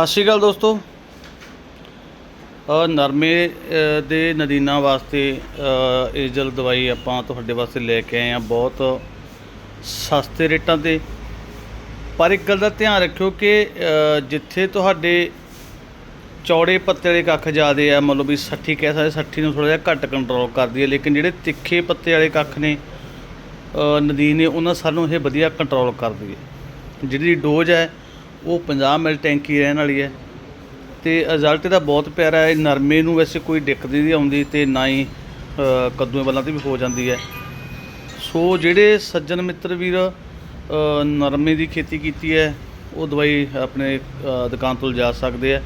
ਸਤਿ ਸ਼੍ਰੀ ਅਕਾਲ ਦੋਸਤੋ। ਨਰਮੇ ਦੇ ਨਦੀਨਾ ਵਾਸਤੇ ਅ, ਏਜਲ ਦਵਾਈ ਆਪਾਂ ਤੁਹਾਡੇ ਵਾਸਤੇ ਲੈ ਕੇ ਆਏ ਆ ਬਹੁਤ ਸਸਤੇ ਰੇਟਾਂ ਤੇ। ਪਰ ਇੱਕ ਗੱਲ ਦਾ ਧਿਆਨ ਰੱਖਿਓ ਕਿ ਜਿੱਥੇ ਤੁਹਾਡੇ ਚੌੜੇ ਪੱਤੇ ਵਾਲੇ ਕੱਖ ਜ਼ਿਆਦੇ ਆ ਮਤਲਬ ਵੀ 60 ਕਹਿ ਸਕਦੇ 60 ਨੂੰ ਥੋੜਾ ਜਿਹਾ ਘੱਟ ਕੰਟਰੋਲ ਕਰਦੀ ਹੈ ਲੇਕਿਨ ਜਿਹੜੇ ਤਿੱਖੇ ਪੱਤੇ ਵਾਲੇ ਕੱਖ ਨੇ ਨਦੀਨ ਨੇ ਉਹਨਾਂ ਸਾਨੂੰ ਇਹ ਵਧੀਆ ਕੰਟਰੋਲ ਕਰਦੀ ਹੈ। ਜਿਹੜੀ ਡੋਜ਼ ਹੈ ਉਹ 50 ਮਿਲ ਟੈਂਕੀ ਰਹਿਣ ਵਾਲੀ ਹੈ। ਤੇ ਰਿਜ਼ਲਟ ਇਹਦਾ ਬਹੁਤ ਪਿਆਰਾ ਹੈ। ਨਰਮੇ ਨੂੰ ਵੈਸੇ ਕੋਈ ਦਿੱਕਤ ਨਹੀਂ ਆਉਂਦੀ ਤੇ ਨਾ ਹੀ ਅ, ਕੱਦੂਆਂ ਵੱਲਾਂ ਤੇ ਵੀ ਹੋ ਜਾਂਦੀ ਹੈ। ਸੋ ਜਿਹੜੇ ਸੱਜਣ ਮਿੱਤਰ ਵੀਰ ਨਰਮੇ ਦੀ ਖੇਤੀ ਕੀਤੀ ਹੈ ਉਹ ਦਵਾਈ ਆਪਣੇ ਦੁਕਾਨ ਤੋਂ ਲਿਜਾ ਸਕਦੇ ਆ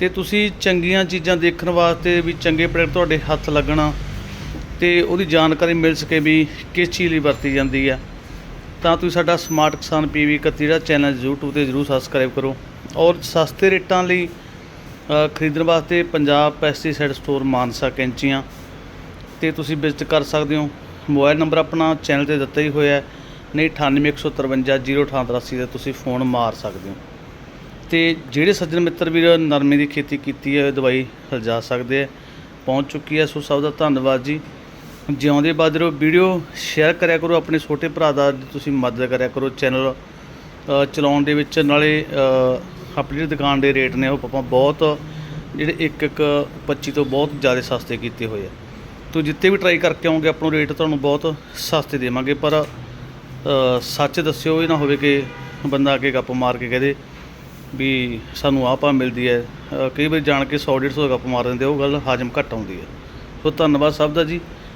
ਤੇ ਤੁਸੀਂ ਚੰਗੀਆਂ ਚੀਜ਼ਾਂ ਦੇਖਣ ਵਾਸਤੇ ਵੀ ਚੰਗੇ ਪ੍ਰੋਡਕਟ ਤੁਹਾਡੇ ਹੱਥ ਲੱਗਣਾ। ਤੇ ਉਹਦੀ ਜਾਣਕਾਰੀ ਮਿਲ ਸਕੇ ਵੀ ਕਿਸ ਚੀਜ਼ ਲਈ ਵਰਤੀ ਜਾਂਦੀ ਆ ਤਾਂ ਤੁਸੀਂ ਸਾਡਾ ਸਮਾਰਟ ਕਿਸਾਨ ਪੀਵੀ 31 ਜਿਹੜਾ ਚੈਨਲ YouTube ਤੇ ਜਰੂਰ ਸਬਸਕ੍ਰਾਈਬ ਕਰੋ ਔਰ ਸਸਤੇ ਰੇਟਾਂ ਲਈ ਖਰੀਦਣ ਵਾਸਤੇ ਪੰਜਾਬ ਪੈਸਟੀਸਾਈਡ ਸਟੋਰ ਮਾਨਸਾ ਕੈਂਚੀਆਂ ਤੇ ਤੁਸੀਂ ਵਿਜ਼ਿਟ ਕਰ ਸਕਦੇ ਹੋ। ਮੋਬਾਈਲ ਨੰਬਰ ਆਪਣਾ ਚੈਨਲ ਤੇ ਦਿੱਤਾ ਹੀ ਹੋਇਆ ਹੈ। ਨਹੀਂ 9815508883 ਤੇ ਤੁਸੀਂ ਫੋਨ ਮਾਰ ਸਕਦੇ ਹੋ। ਤੇ ਜਿਹੜੇ ਸੱਜਣ ਮਿੱਤਰ ਵੀਰ ਨਰਮੇ ਦੀ ਖੇਤੀ ਕੀਤੀ ਹੈ ਉਹ ਦਵਾਈ ਲਿਜਾ ਸਕਦੇ ਆ ਪਹੁੰਚ ਚੁੱਕੀ ਹੈ। ਸੋ ਸਭ ਦਾ ਧੰਨਵਾਦ ਜੀ। ਜਿਉਂਦੇ ਬਾਦ ਰਹੋ, ਵੀਡੀਓ ਸ਼ੇਅਰ ਕਰਿਆ ਕਰੋ, ਆਪਣੇ ਛੋਟੇ ਭਰਾ ਦਾ ਤੁਸੀਂ ਮਦਦ ਕਰਿਆ ਕਰੋ ਚੈਨਲ ਚਲਾਉਣ ਦੇ ਵਿੱਚ। ਨਾਲੇ ਆਪਣੀ ਜਿਹੜੀ ਦੁਕਾਨ ਦੇ ਰੇਟ ਨੇ ਉਹ ਆਪਾਂ ਬਹੁਤ, ਜਿਹੜੇ ਇੱਕ ਇੱਕ 25 ਤੋਂ ਬਹੁਤ ਜ਼ਿਆਦਾ ਸਸਤੇ ਕੀਤੇ ਹੋਏ ਆ। ਤੋ ਜਿੱਥੇ ਵੀ ਟਰਾਈ ਕਰਕੇ ਆਉਂਗੇ ਆਪਾਂ ਨੂੰ ਰੇਟ ਤੁਹਾਨੂੰ ਬਹੁਤ ਸਸਤੇ ਦੇਵਾਂਗੇ, ਪਰ ਸੱਚ ਦੱਸਿਓ, ਇਹ ਨਾ ਹੋਵੇ ਕਿ ਬੰਦਾ ਅੱਗੇ ਗੱਪ ਮਾਰ ਕੇ ਕਹਦੇ ਵੀ ਸਾਨੂੰ ਆਹ ਭਾਅ ਮਿਲਦੀ ਹੈ। ਕਈ ਵਾਰ ਜਾਣ ਕੇ 100 150 ਗੱਪ ਮਾਰ ਦਿੰਦੇ ਉਹ ਗੱਲ ਹਾਜ਼ਮ ਘੱਟ ਆਉਂਦੀ ਹੈ। ਸੋ ਧੰਨਵਾਦ ਸਭ ਦਾ ਜੀ।